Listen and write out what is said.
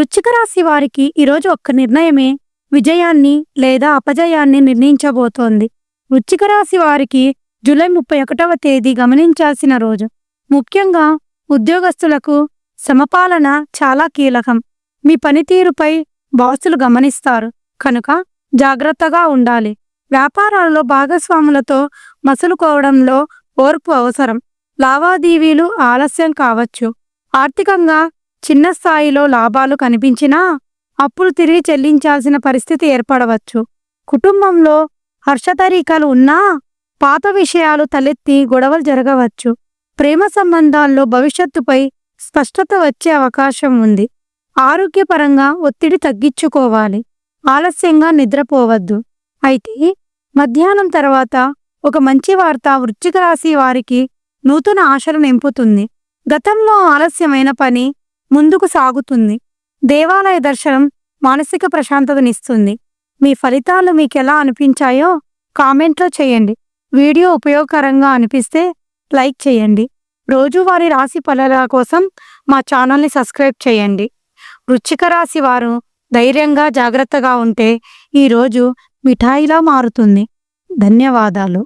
వృశ్చిక రాశి వారికి ఈరోజు ఒక్క నిర్ణయమే. విజయాన్ని లేదా అపజయాన్ని నిర్ణయించబోతోంది. వృశ్చిక రాశి వారికి జూలై ముప్పై ఒకటవ తేదీ గమనించాల్సిన రోజు. ముఖ్యంగా ఉద్యోగస్తులకు సమపాలన చాలా కీలకం. మీ పనితీరుపై బాసులు గమనిస్తారు. కనుక జాగ్రత్తగా ఉండాలి. వ్యాపారాలలో భాగస్వాములతో మసులుకోవడంలో ఓర్పు అవసరం. లావాదేవీలు ఆలస్యం కావచ్చు. ఆర్థికంగా చిన్న స్థాయిలో లాభాలు కనిపించినా అప్పులు తిరిగి చెల్లించాల్సిన పరిస్థితి ఏర్పడవచ్చు. కుటుంబంలో హర్షతరీకాలు ఉన్నా పాత విషయాలు తలెత్తి గొడవలు జరగవచ్చు. ప్రేమ సంబంధాల్లో భవిష్యత్తుపై స్పష్టత వచ్చే అవకాశం ఉంది. ఆరోగ్యపరంగా ఒత్తిడి తగ్గించుకోవాలి. ఆలస్యంగా నిద్రపోవద్దు. అయితే మధ్యాహ్నం తర్వాత ఒక మంచి వార్త వృశ్చిక రాశి వారికి నూతన ఆశలు నింపుతుంది. గతంలో ఆలస్యమైన పని ముందుకు సాగుతుంది. దేవాలయ దర్శనం మానసిక ప్రశాంతతనిస్తుంది మీ ఫలితాలు మీకు ఎలా అనిపించాయో కామెంట్లో చేయండి. వీడియో ఉపయోగకరంగా అనిపిస్తే లైక్ చేయండి. రోజువారీ రాశి ఫలాల కోసం మా ఛానల్ని సబ్స్క్రైబ్ చేయండి. వృచ్చిక రాశి వారు ధైర్యంగా జాగ్రత్తగా ఉంటే ఈరోజు మిఠాయిలా మారుతుంది. ధన్యవాదాలు.